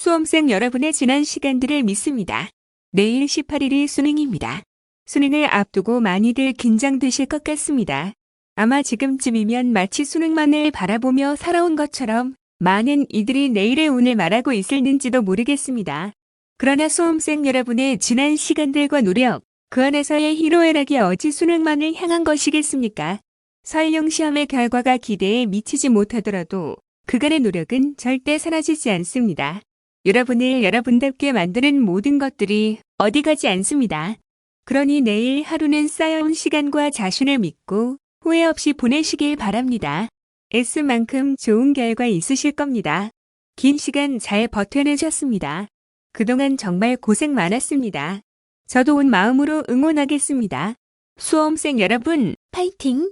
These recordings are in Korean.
수험생 여러분의 지난 시간들을 믿습니다. 내일 18일이 수능입니다. 수능을 앞두고 많이들 긴장되실 것 같습니다. 아마 지금쯤이면 마치 수능만을 바라보며 살아온 것처럼 많은 이들이 내일의 운을 말하고 있을는지도 모르겠습니다. 그러나 수험생 여러분의 지난 시간들과 노력, 그 안에서의 희로애락이 어찌 수능만을 향한 것이겠습니까? 설령 시험의 결과가 기대에 미치지 못하더라도 그간의 노력은 절대 사라지지 않습니다. 여러분을 여러분답게 만드는 모든 것들이 어디 가지 않습니다. 그러니 내일 하루는 쌓여온 시간과 자신을 믿고 후회 없이 보내시길 바랍니다. S만큼 좋은 결과 있으실 겁니다. 긴 시간 잘 버텨내셨습니다. 그동안 정말 고생 많았습니다. 저도 온 마음으로 응원하겠습니다. 수험생 여러분, 파이팅!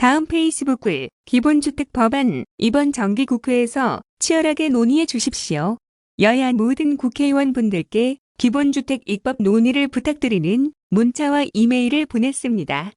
다음 페이스북을 기본주택 법안 이번 정기국회에서 치열하게 논의해 주십시오. 여야 모든 국회의원분들께 기본주택 입법 논의를 부탁드리는 문자와 이메일을 보냈습니다.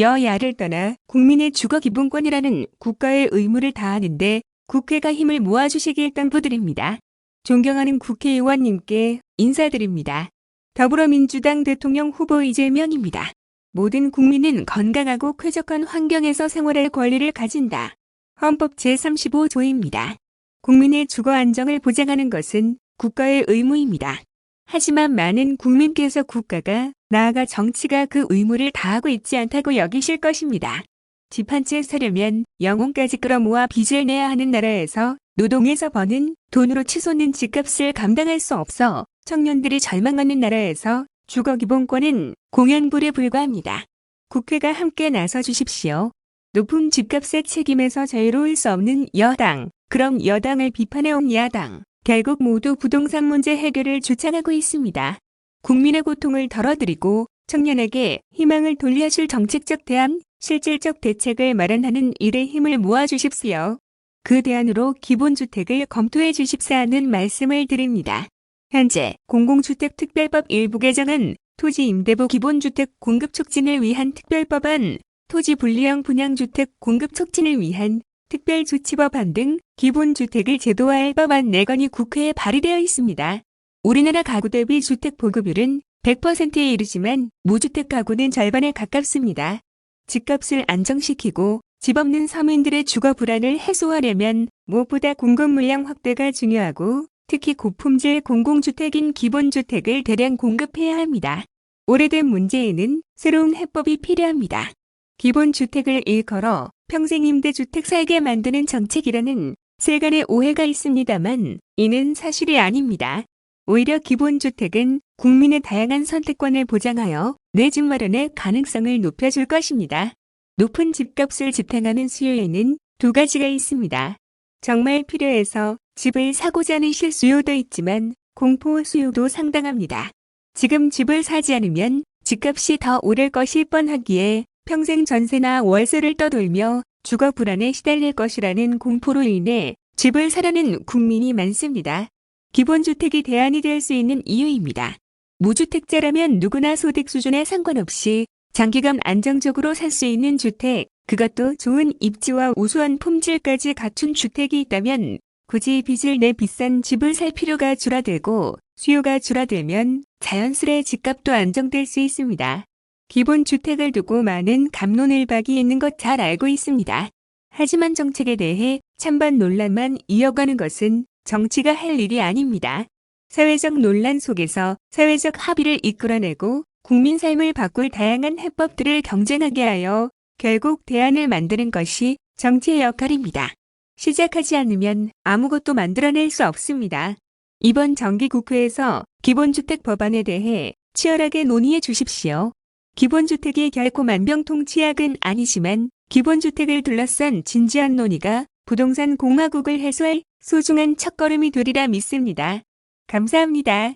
여야를 떠나 국민의 주거 기본권이라는 국가의 의무를 다하는데 국회가 힘을 모아주시길 당부드립니다. 존경하는 국회의원님께 인사드립니다. 더불어민주당 대통령 후보 이재명입니다. 모든 국민은 건강하고 쾌적한 환경에서 생활할 권리를 가진다. 헌법 제35조입니다. 국민의 주거 안정을 보장하는 것은 국가의 의무입니다. 하지만 많은 국민께서 국가가 나아가 정치가 그 의무를 다하고 있지 않다고 여기실 것입니다. 집 한 채 사려면 영혼까지 끌어모아 빚을 내야 하는 나라에서 노동에서 버는 돈으로 치솟는 집값을 감당할 수 없어 청년들이 절망하는 나라에서 주거 기본권은 공연불에 불과합니다. 국회가 함께 나서 주십시오. 높은 집값의 책임에서 자유로울 수 없는 여당, 그럼 여당을 비판해온 야당, 결국 모두 부동산 문제 해결을 주창하고 있습니다. 국민의 고통을 덜어드리고 청년에게 희망을 돌려줄 정책적 대안, 실질적 대책을 마련하는 일에 힘을 모아 주십시오. 그 대안으로 기본주택을 검토해 주십사는 말씀을 드립니다. 현재 공공주택특별법 일부 개정은 토지 임대부 기본주택 공급 촉진을 위한 특별법안, 토지 분리형 분양주택 공급 촉진을 위한 특별조치법안 등 기본주택을 제도화할 법안 4건이 국회에 발의되어 있습니다. 우리나라 가구 대비 주택 보급률은 100%에 이르지만 무주택 가구는 절반에 가깝습니다. 집값을 안정시키고 집 없는 서민들의 주거 불안을 해소하려면 무엇보다 공급 물량 확대가 중요하고 특히 고품질 공공주택인 기본주택을 대량 공급해야 합니다. 오래된 문제에는 새로운 해법이 필요합니다. 기본주택을 일컬어 평생 임대주택 살게 만드는 정책이라는 세간의 오해가 있습니다만 이는 사실이 아닙니다. 오히려 기본주택은 국민의 다양한 선택권을 보장하여 내 집 마련의 가능성을 높여줄 것입니다. 높은 집값을 지탱하는 수요에는 두 가지가 있습니다. 정말 필요해서 집을 사고자 하는 실수요도 있지만 공포 수요도 상당합니다. 지금 집을 사지 않으면 집값이 더 오를 것이 뻔하기에 평생 전세나 월세를 떠돌며 주거 불안에 시달릴 것이라는 공포로 인해 집을 사려는 국민이 많습니다. 기본주택이 대안이 될 수 있는 이유입니다. 무주택자라면 누구나 소득 수준에 상관없이 장기간 안정적으로 살 수 있는 주택, 그것도 좋은 입지와 우수한 품질까지 갖춘 주택이 있다면 굳이 빚을 내 비싼 집을 살 필요가 줄어들고 수요가 줄어들면 자연스레 집값도 안정될 수 있습니다. 기본 주택을 두고 많은 감론을박이 있는 것 잘 알고 있습니다. 하지만 정책에 대해 찬반 논란만 이어가는 것은 정치가 할 일이 아닙니다. 사회적 논란 속에서 사회적 합의를 이끌어내고 국민 삶을 바꿀 다양한 해법들을 경쟁하게 하여 결국 대안을 만드는 것이 정치의 역할입니다. 시작하지 않으면 아무것도 만들어낼 수 없습니다. 이번 정기국회에서 기본주택 법안에 대해 치열하게 논의해 주십시오. 기본주택이 결코 만병통치약은 아니지만 기본주택을 둘러싼 진지한 논의가 부동산 공화국을 해소할 소중한 첫걸음이 되리라 믿습니다. 감사합니다.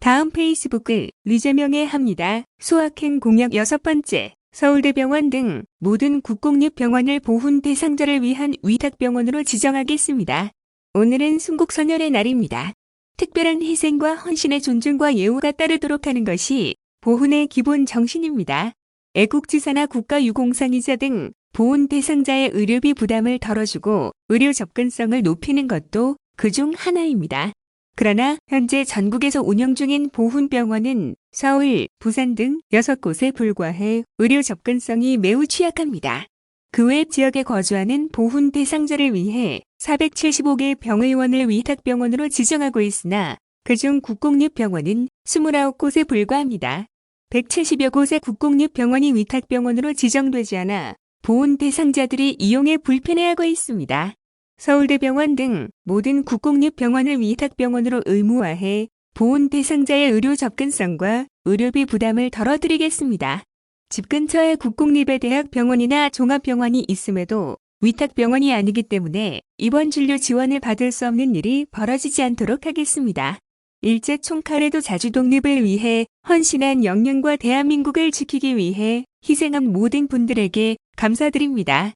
다음 페이스북을 리제명에 합니다. 소확행 공약 여섯 번째. 서울대병원 등 모든 국공립 병원을 보훈 대상자를 위한 위탁병원으로 지정하겠습니다. 오늘은 순국선열의 날입니다. 특별한 희생과 헌신의 존중과 예우가 따르도록 하는 것이 보훈의 기본 정신입니다. 애국지사나 국가유공상이자 등 보훈 대상자의 의료비 부담을 덜어주고 의료 접근성을 높이는 것도 그 중 하나입니다. 그러나 현재 전국에서 운영 중인 보훈병원은 서울, 부산 등 6곳에 불과해 의료 접근성이 매우 취약합니다. 그 외 지역에 거주하는 보훈 대상자를 위해 475개 병의원을 위탁병원으로 지정하고 있으나 그중 국공립병원은 29곳에 불과합니다. 170여 곳의 국공립병원이 위탁병원으로 지정되지 않아 보훈 대상자들이 이용에 불편해하고 있습니다. 서울대병원 등 모든 국공립병원을 위탁병원으로 의무화해 보훈 대상자의 의료 접근성과 의료비 부담을 덜어드리겠습니다. 집 근처에 국공립의 대학병원이나 종합병원이 있음에도 위탁병원이 아니기 때문에 입원 진료 지원을 받을 수 없는 일이 벌어지지 않도록 하겠습니다. 일제 총칼에도 자주 독립을 위해 헌신한 영령과 대한민국을 지키기 위해 희생한 모든 분들에게 감사드립니다.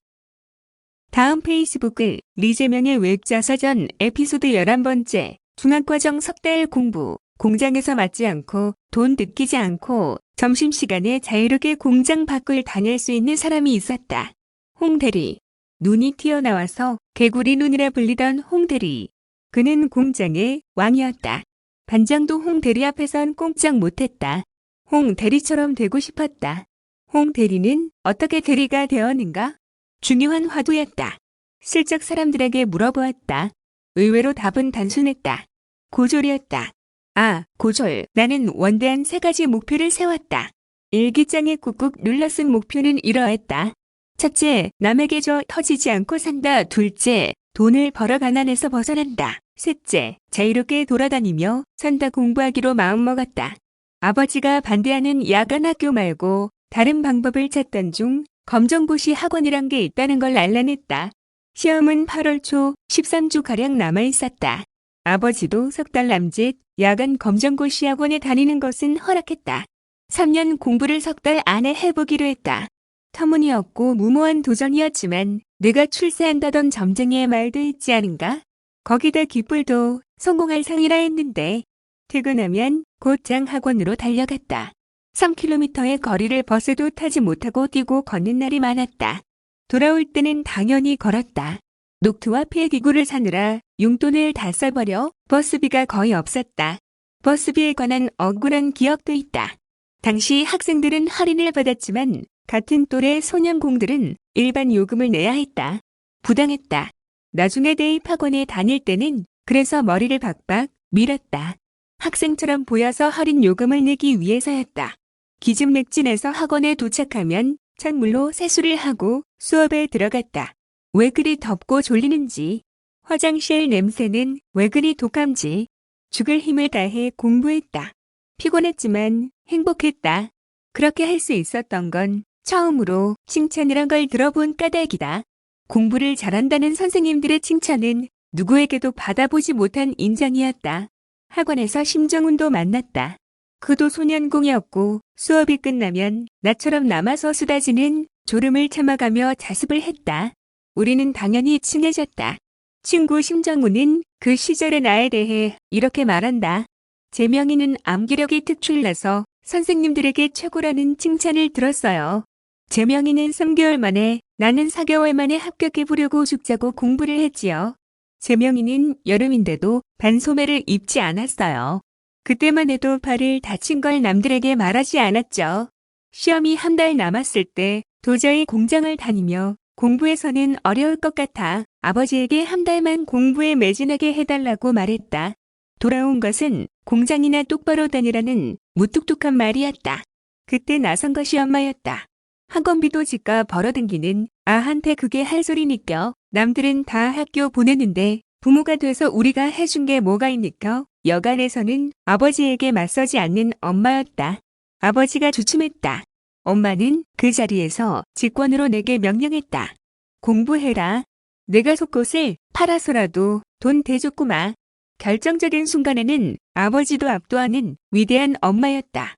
다음 페이스북을 리제명의 외자서전 에피소드 11번째 중학과정 석달 공부 공장에서 맞지 않고 돈 느끼지 않고 점심시간에 자유롭게 공장 밖을 다닐 수 있는 사람이 있었다. 홍대리. 눈이 튀어나와서 개구리 눈이라 불리던 홍대리. 그는 공장의 왕이었다. 반장도 홍대리 앞에선 꼼짝 못했다. 홍대리처럼 되고 싶었다. 홍대리는 어떻게 대리가 되었는가? 중요한 화두였다. 슬쩍 사람들에게 물어보았다. 의외로 답은 단순했다. 고졸이었다. 아, 고졸. 나는 원대한 세 가지 목표를 세웠다. 일기장에 꾹꾹 눌러 쓴 목표는 이러했다. 첫째, 남에게 줘 터지지 않고 산다. 둘째, 돈을 벌어 가난에서 벗어난다. 셋째, 자유롭게 돌아다니며 산다 공부하기로 마음먹었다. 아버지가 반대하는 야간 학교 말고 다른 방법을 찾던 중 검정고시 학원이란 게 있다는 걸 알아냈다. 시험은 8월 초 13주가량 남아있었다. 아버지도 석 달 남짓 야간 검정고시 학원에 다니는 것은 허락했다. 3년 공부를 석 달 안에 해보기로 했다. 터무니없고 무모한 도전이었지만 내가 출세한다던 점쟁이의 말도 있지 않은가? 거기다 깃불도 성공할 상이라 했는데 퇴근하면 곧장 학원으로 달려갔다. 3km의 거리를 버스도 타지 못하고 뛰고 걷는 날이 많았다. 돌아올 때는 당연히 걸었다. 녹투와 폐기구를 사느라 용돈을 다 써버려 버스비가 거의 없었다. 버스비에 관한 억울한 기억도 있다. 당시 학생들은 할인을 받았지만 같은 또래 소년공들은 일반 요금을 내야 했다. 부당했다. 나중에 대입학원에 다닐 때는 그래서 머리를 박박 밀었다. 학생처럼 보여서 할인 요금을 내기 위해서였다. 기진맥진해서 학원에 도착하면 찬물로 세수를 하고 수업에 들어갔다. 왜 그리 덥고 졸리는지, 화장실 냄새는 왜 그리 독함지, 죽을 힘을 다해 공부했다. 피곤했지만 행복했다. 그렇게 할 수 있었던 건 처음으로 칭찬이란 걸 들어본 까닭이다. 공부를 잘한다는 선생님들의 칭찬은 누구에게도 받아보지 못한 인정이었다. 학원에서 심정훈도 만났다. 그도 소년공이었고 수업이 끝나면 나처럼 남아서 수다지는 졸음을 참아가며 자습을 했다. 우리는 당연히 친해졌다. 친구 심정훈은 그 시절의 나에 대해 이렇게 말한다. 제명이는 암기력이 특출나서 선생님들에게 최고라는 칭찬을 들었어요. 제명이는 3개월 만에 나는 4개월 만에 합격해 보려고 죽자고 공부를 했지요. 제명이는 여름인데도 반소매를 입지 않았어요. 그때만 해도 발을 다친 걸 남들에게 말하지 않았죠. 시험이 한 달 남았을 때 도저히 공장을 다니며 공부에서는 어려울 것 같아 아버지에게 한 달만 공부에 매진하게 해달라고 말했다. 돌아온 것은 공장이나 똑바로 다니라는 무뚝뚝한 말이었다. 그때 나선 것이 엄마였다. 학원비도 집값 벌어등기는 아한테 그게 할 소리니까 남들은 다 학교 보내는데 부모가 돼서 우리가 해준 게 뭐가 있니까 여간에서는 아버지에게 맞서지 않는 엄마였다. 아버지가 주춤했다. 엄마는 그 자리에서 직권으로 내게 명령했다. 공부해라. 내가 속옷을 팔아서라도 돈 대줬구마. 결정적인 순간에는 아버지도 압도하는 위대한 엄마였다.